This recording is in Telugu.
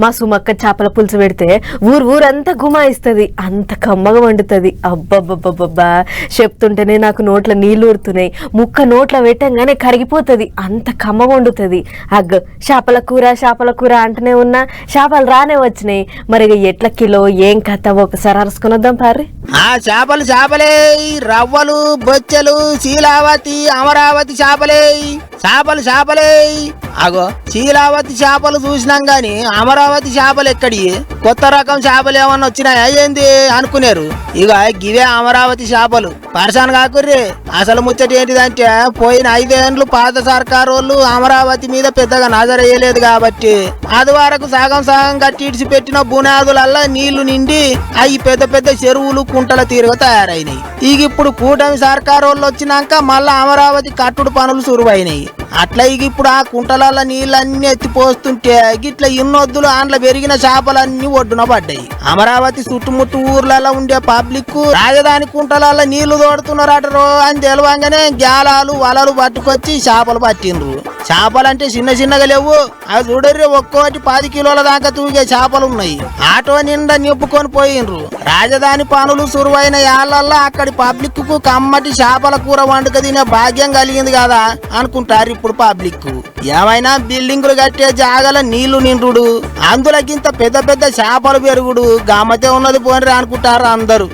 మా సుమక్క చేపల పులుసు పెడితే ఊరు ఊరంతా గుమాయిస్తుంది. అంత కమ్మగా వండుతుంది. అబ్బబ్బబ్బబ్బబ్బా. చెప్తుంటేనే నాకు నోట్ల నీళ్ళూరుతున్నాయి ముక్క నోట్ల పెట్టంగానే కరిగిపోతుంది. అంత కమ్మ వండుతుంది. అగ్గ చేపల కూర చేపల కూర అంటూనే ఉన్నా చేపలు రానే వచ్చినాయి. మరి ఇక ఎట్ల కిలో ఏం కథ? ఒకసారి అరుసుకునొద్దాం పారి ఆ చేపలు చేపలే. రవ్వలు బొచ్చెలు శీలావతి అమరావతి చేపలే. చేపలు చేపలే. అగో శీలావతి చేపలు చూసినాం గాని అమరావతి చేపలు ఎక్కడి కొత్త రకం చేపలు ఏమన్నా వచ్చినాయా? ఏంది అనుకునేరు? ఇక గివే అమరావతి చేపలు. పరసాన్ కాకుర్రి అసలు ముచ్చట ఏంటిదంటే పోయిన ఐదేండ్లు పాత సర్కారు వాళ్ళు అమరావతి మీద పెద్దగా నజరేయలేదు కాబట్టి అది వరకు సగం సగం కట్టి ఇడిచి పెట్టిన బునాదులల్లా నీళ్ళు నిండి అవి పెద్ద పెద్ద చెరువులు కుంటల తీరుగా తయారైనాయి. ఇక ఇప్పుడు కూటమి సర్కారు వాళ్ళు వచ్చినాక మళ్ళా అమరావతి కట్టుడు పనులు సురువైనాయి. అట్లా ఇక ఇప్పుడు ఆ కుంటలల్ల నీళ్ళన్నీ ఎత్తిపోస్తుంటే గిట్ల ఇన్నొద్దులు ఆండ్ల పెరిగిన చేపలన్నీ ఒడ్డున పడ్డాయి. అమరావతి చుట్టుముట్టు ఊర్లలో ఉండే పబ్లిక్ రాజధాని కుంటలల్ల నీళ్ళు తోడుతున్నారటరో అని తెలవంగానే గ్యాలాలు వలలు పట్టుకొచ్చి చేపలు పట్టిండ్రు. చేపలంటే చిన్న చిన్నగా లేవు. అవి చూడర్రి ఒక్కోటి పది కిలోల దాకా తూగే చేపలు ఉన్నాయి ఆటో నిండా నింపుకొని పోయిండ్రు. రాజధాని పనులు సురువైన యాళ్ళల్లో అక్కడి పబ్లిక్కు కమ్మటి చేపల కూర వండుక తినే భాగ్యం కలిగింది కదా అనుకుంటారు ఇప్పుడు. పబ్లిక్ ఏమైనా బిల్డింగులు కట్టే జాగల నీళ్ళు నిండుడు. అందులోకింత పెద్ద పెద్ద చేపలు పెరుగుడు. గమ్మతే ఉన్నది పోనరా అనుకుంటారు అందరూ.